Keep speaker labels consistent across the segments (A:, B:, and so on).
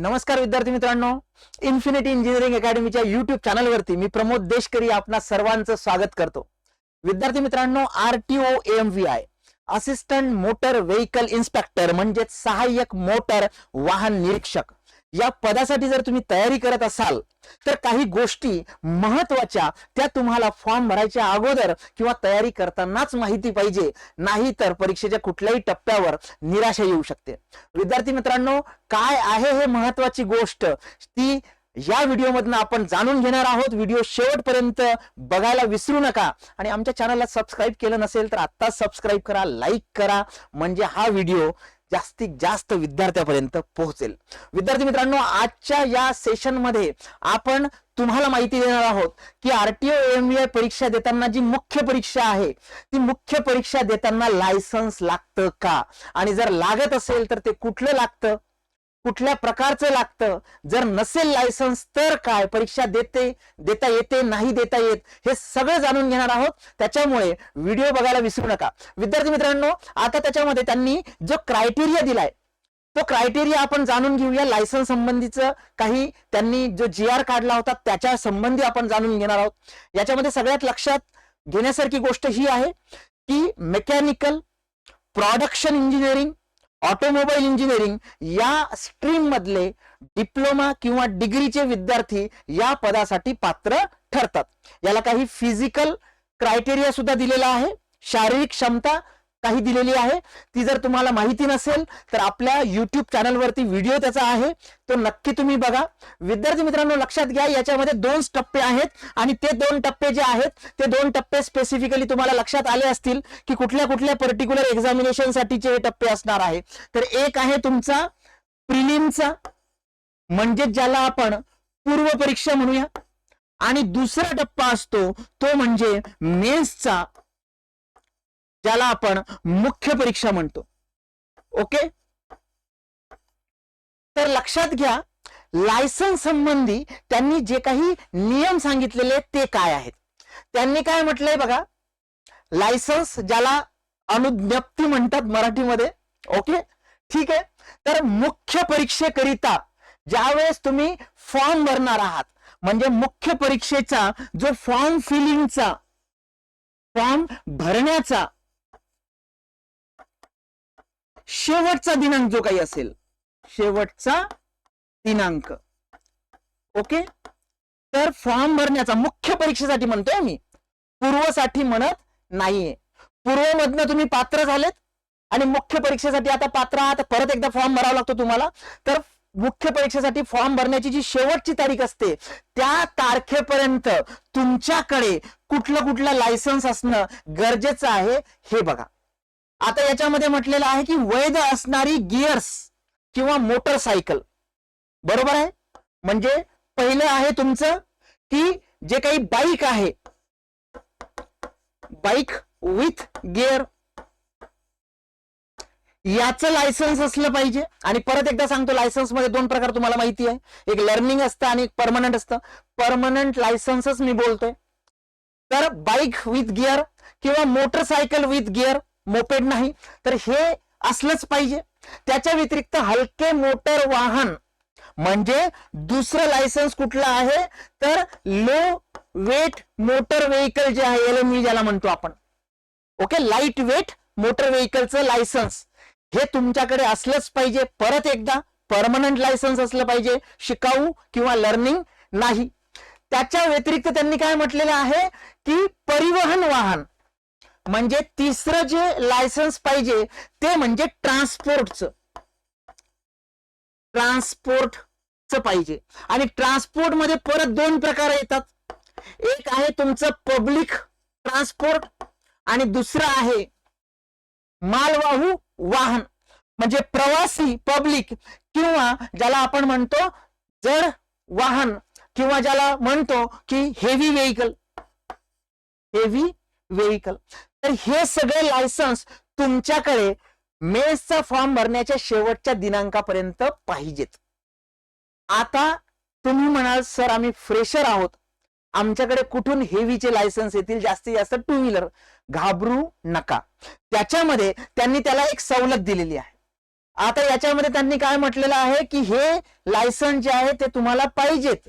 A: नमस्कार विद्यार्थी मित्रांनो. इन्फिनिटी इंजिनिअरिंग अकॅडमीच्या युट्यूब चॅनलवरती मी प्रमोद देशकरी आपणा सर्वांचं स्वागत करतो. विद्यार्थी मित्रांनो R T O M V I assistant motor vehicle inspector म्हणजेच सहाय्यक मोटर वाहन निरीक्षक. या पदासाठी जर तुम्ही तयारी करत असाल तर काही गोष्टी महत्त्वाच्या त्या तुम्हाला फॉर्म भरायच्या अगोदर किंवा तयारी करतानाच माहिती पाहिजे. नाही तर परीक्षेच्या कुठल्याही टप्प्यावर निराशा येऊ शकते. विद्यार्थी मित्रांनो काय आहे हे महत्वाची गोष्ट? ती या व्हिडिओमधनं आपण जाणून घेणार आहोत. व्हिडिओ शेवटपर्यंत बघायला विसरू नका. आणि आमच्या चॅनलला सबस्क्राईब केलं नसेल तर आत्ताच सबस्क्राईब करा लाईक करा. म्हणजे हा व्हिडिओ जास्तीत जास्त विद्यार्थ्यापर्यंत पोहोचेल. विद्यार्थी मित्रांनो आजच्या या सेशनमध्ये आपण तुम्हाला माहिती देणार आहोत की आरटीओ एम परीक्षा देताना जी मुख्य परीक्षा आहे ती मुख्य परीक्षा देताना लायसन्स लागतं का? आणि जर लागत असेल तर ते कुठलं लागतं? कुठल्या प्रकारचं लागतं? जर नसेल लायसन्स तर काय? परीक्षा देते देता येते नाही देता येत हे सगळं जाणून घेणार आहोत. त्याच्यामुळे व्हिडिओ बघायला विसरू नका. विद्यार्थी मित्रांनो आता त्याच्यामध्ये त्यांनी जो क्रायटेरिया दिलाय तो क्रायटेरिया आपण जाणून घेऊया. लायसन्स संबंधीचं काही त्यांनी जो जी आर काढला होता त्याच्या संबंधी आपण जाणून घेणार आहोत. याच्यामध्ये सगळ्यात लक्षात घेण्यासारखी गोष्ट ही आहे की mechanical production engineering automobile engineering या स्ट्रीम मधले डिप्लोमा किंवा डिग्रीचे विद्यार्थी या पदासाठी पात्र ठरतात. याला काही फिजिकल क्रायटेरिया सुद्धा दिलेला आहे. शारीरिक क्षमता काही दिलेली आहे. ती जर तुम्हाला माहिती नसेल तर आपल्या युट्यूब चॅनलवरती व्हिडिओ त्याचा आहे. तो नक्की तुम्ही बघा. विद्यार्थी मित्रांनो लक्षात घ्या याच्यामध्ये दोन टप्पे आहेत आणि ते दोन टप्पे जे आहेत ते दोन टप्पे स्पेसिफिकली तुम्हाला लक्षात आले असतील की कुठल्या कुठल्या पर्टिक्युलर एक्झामिनेशन साठीचे हे टप्पे असणार आहे. तर एक आहे तुमचा प्रिलिमचा म्हणजे ज्याला आपण पूर्व परीक्षा म्हणूया. आणि दुसरा टप्पा असतो तो म्हणजे मेन्सचा. ज्याला आपण मुख्य परीक्षा म्हणतो. ओके? तर लक्षात घ्या लायसन्स संबंधी त्यांनी जे काही नियम सांगितलेले ते काय आहेत? त्यांनी काय म्हटलंय बघा लायसन्स ज्याला अनुज्ञप्ती म्हणतात मराठीमध्ये ओके? ठीक आहे? तर मुख्य परीक्षेकरिता ज्यावेळेस तुम्ही फॉर्म भरणार आहात म्हणजे मुख्य परीक्षेचा जो फॉर्म फिलिंगचा फॉर्म भरण्याचा शेवटचा दिनांक जो काही असेल शेवटचा दिनांक. ओके तर फॉर्म भरण्याचा मुख्य परीक्षेसाठी म्हणतोय मी पूर्वसाठी म्हणत नाहीये. पूर्वमधनं तुम्ही पात्र झालेत आणि मुख्य परीक्षेसाठी आता पात्र आहात परत एकदा फॉर्म भरावा लागतो तुम्हाला. तर मुख्य परीक्षेसाठी फॉर्म भरण्याची जी शेवटची तारीख असते त्या तारखेपर्यंत तुमच्याकडे कुठलं कुठलं लायसन्स असणं गरजेचं आहे हे बघा. आता याच्यामध्ये म्हटलेलं आहे की वैध असणारी गिअर्स किंवा मोटरसायकल. बरोबर आहे? म्हणजे पहिलं आहे तुमचं की जे काही बाईक आहे. बाईक विथ गिअर याचं लायसन्स असलं पाहिजे. आणि परत एकदा सांगतो लायसन्समध्ये दोन प्रकार तुम्हाला माहिती आहे. एक लर्निंग असतं आणि एक परमनंट असतं. परमनंट लायसन्सच मी बोलतोय. तर बाईक विथ गिअर किंवा मोटरसायकल विथ गिअर मोपेड नाही तर हे असलंच पाहिजे. त्याच्या व्यतिरिक्त हलके मोटर वाहन म्हणजे दुसरं लायसन्स कुठलं आहे तर लो वेट मोटर व्हेकल जे आहे एल एम ज्याला म्हणतो आपण. ओके लाइट वेट मोटर व्हेकलचं लायसन्स. हे तुमच्याकडे असलंच पाहिजे. परत एकदा परमनंट लायसन्स असलं पाहिजे. शिकाऊ किंवा लर्निंग नाही. त्याच्या व्यतिरिक्त त्यांनी काय म्हटलेलं आहे की परिवहन वाहन. म्हणजे तिसरं जे लायसन्स पाहिजे ते म्हणजे ट्रान्सपोर्टचं ट्रान्सपोर्टचं पाहिजे. आणि ट्रान्सपोर्टमध्ये परत दोन प्रकार येतात. एक आहे तुमचं पब्लिक ट्रान्सपोर्ट आणि दुसरं आहे मालवाहू वाहन. म्हणजे प्रवासी पब्लिक किंवा ज्याला आपण म्हणतो जड वाहन किंवा ज्याला म्हणतो की हेवी व्हेकल हेवी व्हेकल तर हे सगळे लायसन्स तुमच्याकडे मेसचा फॉर्म भरण्याच्या शेवटच्या दिनांकापर्यंत पाहिजेत. आता तुम्ही म्हणाल सर आम्ही फ्रेशर आहोत. आमच्याकडे कुठून हेवीचे लायसन्स येतील जास्तीत जास्त टू व्हीलर घाबरू नका. त्याच्यामध्ये त्यांनी त्याला एक सवलत दिलेली आहे. आता याच्यामध्ये त्यांनी काय म्हटलेलं आहे की हे लायसन्स जे आहे ते तुम्हाला पाहिजेत.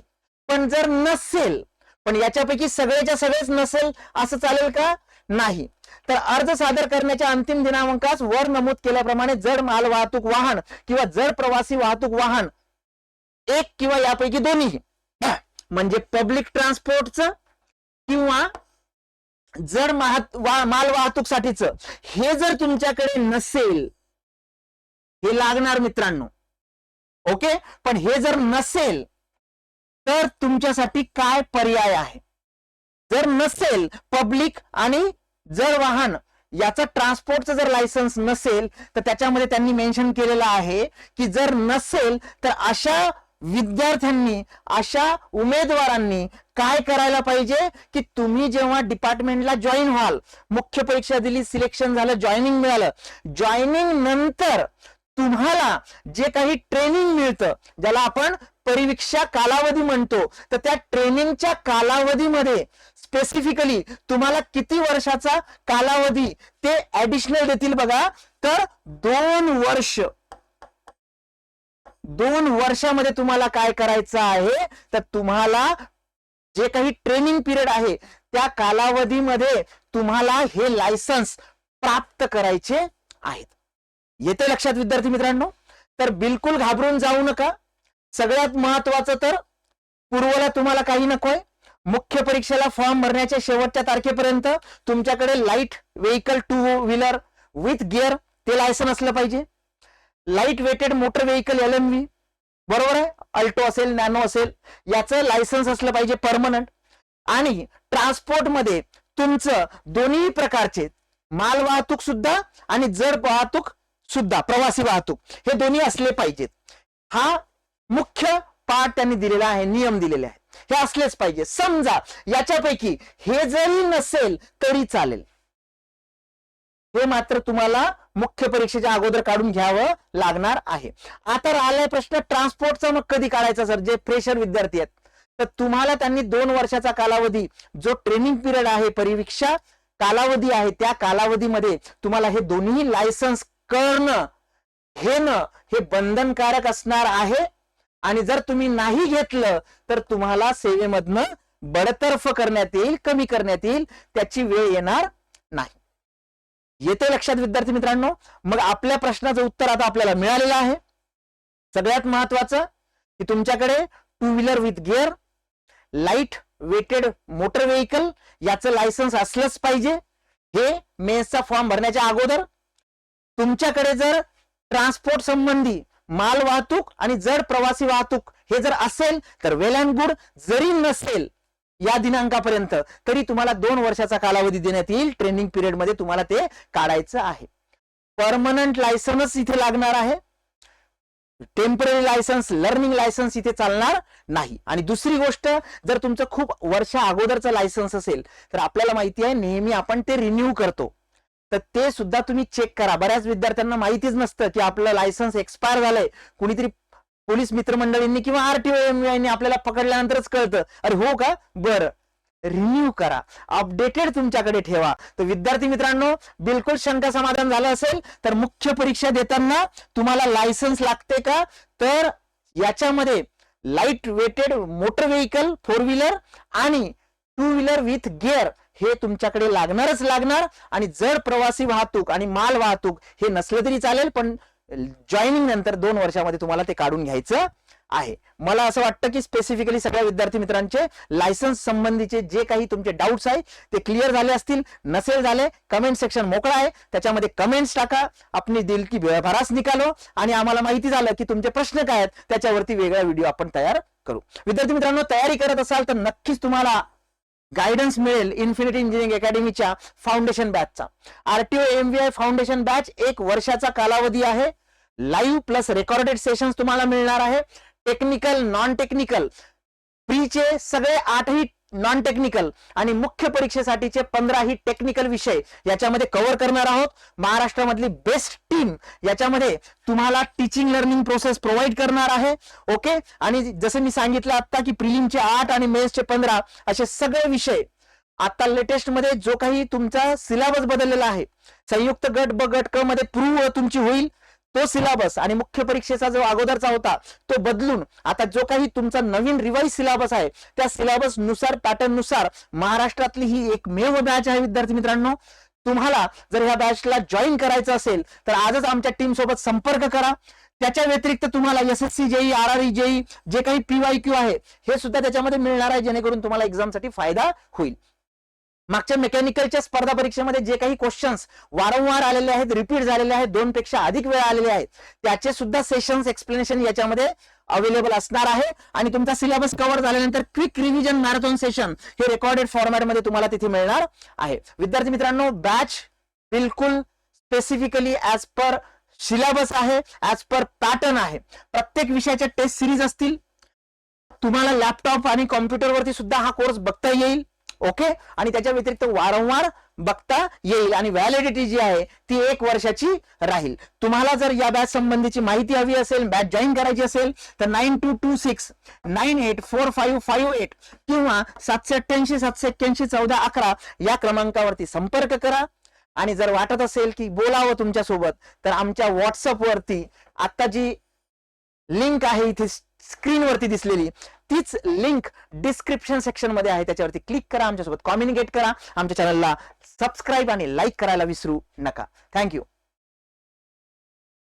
A: पण जर नसेल पण याच्यापैकी सगळेच्या सगळेच नसेल असं चालेल का? नाही. तर अर्ज सादर करण्याच्या अंतिम दिनांकास वर नमूद केल्याप्रमाणे जड माल वाहतूक वाहन किंवा जड प्रवासी वाहतूक वाहन एक किंवा यापैकी दोन्ही. म्हणजे पब्लिक ट्रान्सपोर्टचं किंवा जड वा- माल वाहतूकसाठीच. हे जर तुमच्याकडे नसेल हे लागणार मित्रांनो. ओके? पण हे जर नसेल तर तुमच्यासाठी काय पर्याय आहे? जर नसेल पब्लिक आणि जर वाहन याचं ट्रान्सपोर्टचं जर लायसन्स नसेल तर त्याच्यामध्ये त्यांनी मेन्शन केलेलं आहे की जर नसेल तर अशा विद्यार्थ्यांनी अशा उमेदवारांनी काय करायला पाहिजे? की तुम्ही जेव्हा डिपार्टमेंटला जॉईन व्हाल मुख्य परीक्षा दिली सिलेक्शन झालं जॉईनिंग मिळालं. जॉईनिंग नंतर तुम्हाला जे काही ट्रेनिंग मिळतं ज्याला आपण परिवीक्षा कालावधी म्हणतो तर त्या ट्रेनिंगच्या कालावधीमध्ये स्पेसिफिकली तुम्हाला किती वर्षाचा कालावधी ते ऍडिशनल देतील बघा? तर दोन वर्ष. दोन वर्षामध्ये तुम्हाला काय करायचं आहे? तर तुम्हाला जे काही ट्रेनिंग पिरियड आहे त्या कालावधीमध्ये तुम्हाला हे लायसन्स प्राप्त करायचे आहेत. येते लक्षात विद्यार्थी मित्रांनो? तर बिलकुल घाबरून जाऊ नका. सगळ्यात महत्वाचं तर पूर्वला तुम्हाला काही नकोय. मुख्य परीक्षेला फॉर्म भरण्याच्या शेवटच्या तारखेपर्यंत तुमच्याकडे light vehicle two wheeler with gear ते लायसन असलं पाहिजे. Light weighted motor vehicle L M V बरोबर आहे? अल्टो असेल नॅनो असेल याचं लायसन्स असलं पाहिजे परमनंट आणि ट्रान्सपोर्टमध्ये तुमचं दोन्ही प्रकारचे माल वाहतूक सुद्धा आणि जड वाहतूक सुद्धा प्रवासी वाहतूक हे दोन्ही असले पाहिजेत. हा मुख्य पाठ त्यांनी दिलेला आहे नियम दिलेले आहेत. हे असलेच पाहिजे. समजा याच्यापैकी हे जरी नसेल तरी चालेल. हे मात्र तुम्हाला मुख्य परीक्षेच्या अगोदर काढून घ्यावं लागणार आहे. आता राहिलाय प्रश्न ट्रान्सपोर्टचा मग कधी काढायचा सर? जे फ्रेशर विद्यार्थी आहेत. तर तुम्हाला त्यांनी दोन वर्षाचा कालावधी जो ट्रेनिंग पिरियड आहे परिवीक्षा कालावधी आहे त्या कालावधीमध्ये तुम्हाला हे दोन्ही लायसन्स करणं घेणं हे बंधनकारक असणार आहे. आणि जर तुम्ही नाही घेतलं तर तुम्हाला सेवेमधनं बडतर्फ करण्यात येईल कमी करण्यात येईल त्याची वेळ येणार नाही. येते लक्षात विद्यार्थी मित्रांनो? मग आपल्या प्रश्नाचं उत्तर आता आपल्याला मिळालेलं आहे. सगळ्यात महत्वाचं की तुमच्याकडे two wheeler with gear light weighted motor vehicle याचं लायसन्स असलंच पाहिजे. हे मेन्सचा फॉर्म भरण्याच्या अगोदर. तुमच्याकडे जर ट्रान्सपोर्ट संबंधी माल वाहतूक आणि जड प्रवासी वाहतूक हे जर असेल तर वेल अँड गुड जरी नसेल या दिनांकापर्यंत तरी तुम्हाला दोन वर्षाचा कालावधी देण्यात येईल. ट्रेनिंग पिरियडमध्ये तुम्हाला ते काढायचं आहे. परमनंट लायसन्स इथे लागणार आहे. टेंपररी लायसन्स लर्निंग लायसन्स इथे चालणार नाही. आणि दुसरी गोष्ट जर तुमचं खूप वर्षा अगोदरचं लायसन्स असेल तर आपल्याला माहिती आहे नेहमी आपण ते रिन्यू करतो. तर ते सुद्धा तुम्ही चेक करा. बऱ्याच विद्यार्थ्यांना माहितीच नसतं की आपलं लायसन्स एक्सपायर झालंय. कुणीतरी पोलीस मित्रमंडळींनी किंवा आरटीओ एम आपल्याला पकडल्यानंतरच कळतं. अरे हो का? बरं. रिन्यू करा. अपडेटेड तुमच्याकडे ठेवा. तर विद्यार्थी मित्रांनो बिलकुल शंका समाधान झालं असेल तर मुख्य परीक्षा देताना तुम्हाला लायसन्स लागते का? तर याच्यामध्ये light weighted motor vehicle four wheeler आणि टू व्हीलर विथ गिअर हे तुमच्याकडे लागणारच लागणार आणि जर प्रवासी वाहतूक आणि माल वाहतूक हे नसले तरी चालेल पण जॉईनिंग नंतर दोन वर्षामध्ये तुम्हाला ते काढून घ्यायचं आहे. मला असं वाटतं की स्पेसिफिकली सगळ्या विद्यार्थी मित्रांचे लायसन्स संबंधीचे जे काही तुमचे डाऊट्स आहे ते क्लिअर झाले असतील नसेल झाले कमेंट सेक्शन मोकळा आहे. त्याच्यामध्ये कमेंट्स टाका आपली दिल की भरास निकालो आणि आम्हाला माहिती झालं की तुमचे प्रश्न काय आहेत त्याच्यावरती वेगळा व्हिडिओ आपण तयार करू. विद्यार्थी मित्रांनो तयारी करत असाल तर नक्कीच तुम्हाला गायडन्स मिळेल इन्फिनिटी इंजिनिअरिंग अकॅडमीच्या फाउंडेशन बॅचचा आरटीओ एमव्हीआय फाउंडेशन बॅच एक वर्षाचा कालावधी आहे. लाईव्ह प्लस रेकॉर्डेड सेशन्स तुम्हाला मिळणार आहे. टेक्निकल नॉन टेक्निकल प्रीचे सगळे आठही नॉन टेक्निकल आणि मुख्य परीक्षेसाठीचे पंधराही टेक्निकल विषय याच्यामध्ये कव्हर करणार आहोत. महाराष्ट्रामधली बेस्ट टीम याच्यामध्ये तुम्हाला टीचिंग लर्निंग प्रोसेस प्रोव्हाइड करणार आहे. ओके आणि जसं मी सांगितलं आता की प्रिलिमचे आठ आणि मेन्सचे पंधरा असे सगळे विषय आता लेटेस्टमध्ये जो काही तुमचा सिलेबस बदललेला आहे. संयुक्त गट ब गट क मध्ये प्रूव्ह तुमची होईल. तो सिलेबस आणि मुख्य परीक्षेचा जो अगोदरचा होता तो बदलून आता जो काही तुमचा नवीन रिवाईज सिलेबस आहे त्या सिलेबसनुसार पॅटर्ननुसार महाराष्ट्रातली ही एकमेव बॅच आहे विद्यार्थी मित्रांनो. तुम्हाला जर ह्या बॅचला जॉईन करायचं असेल तर आजच आमच्या टीम सोबत संपर्क करा. त्याच्या व्यतिरिक्त तुम्हाला S S C JE R R JE जे काही पीवाय क्यू आहे हे सुद्धा त्याच्यामध्ये मिळणार आहे जेणेकरून तुम्हाला एक्झामसाठी फायदा होईल. मागच्या मेकॅनिकलच्या स्पर्धा परीक्षेमध्ये जे काही क्वेश्चन्स वारंवार आलेले आहेत रिपीट झालेले आहेत दोन पेक्षा अधिक वेळा आलेले आहेत त्याचे सुद्धा सेशन्स एक्सप्लेनेशन याच्यामध्ये अवेलेबल असणार आहे. आणि तुमचा सिलेबस कव्हर झाल्यानंतर क्विक रिव्हिजन मॅरेथॉन सेशन हे रेकॉर्डेड फॉर्मॅटमध्ये तुम्हाला तिथे मिळणार आहे. विद्यार्थी मित्रांनो बॅच बिलकुल स्पेसिफिकली ऍज पर सिलेबस आहे ऍज पर पॅटर्न आहे. प्रत्येक विषयाच्या टेस्ट सिरीज असतील. तुम्हाला लॅपटॉप आणि कॉम्प्युटरवरती सुद्धा हा कोर्स बघता येईल. ओके? आणि त्याच्या व्यतिरिक्त वारंवार बघता येईल आणि व्हॅलिडिटी जी आहे ती एक वर्षाची राहील. तुम्हाला जर या बॅच संबंधीची माहिती हवी असेल बॅच जॉईन करायची असेल तर nine two two six nine eight four five five eight किंवा सातशे अठ्ठ्याऐंशी सातशे एक्क्याऐंशी चौदा अकरा या क्रमांकावरती संपर्क करा. आणि जर वाटत असेल की बोलावं तुमच्यासोबत तर आमच्या व्हॉट्सअपवरती आता जी लिंक आहे इथे स्क्रीनवरती दिसलेली. तीच लिंक डिस्क्रिप्शन सेक्शनमध्ये आहे. त्याच्यावरती क्लिक करा आमच्यासोबत कम्युनिकेट करा. आमच्या चॅनलला सबस्क्राईब आणि लाईक करायला विसरू नका. थँक्यू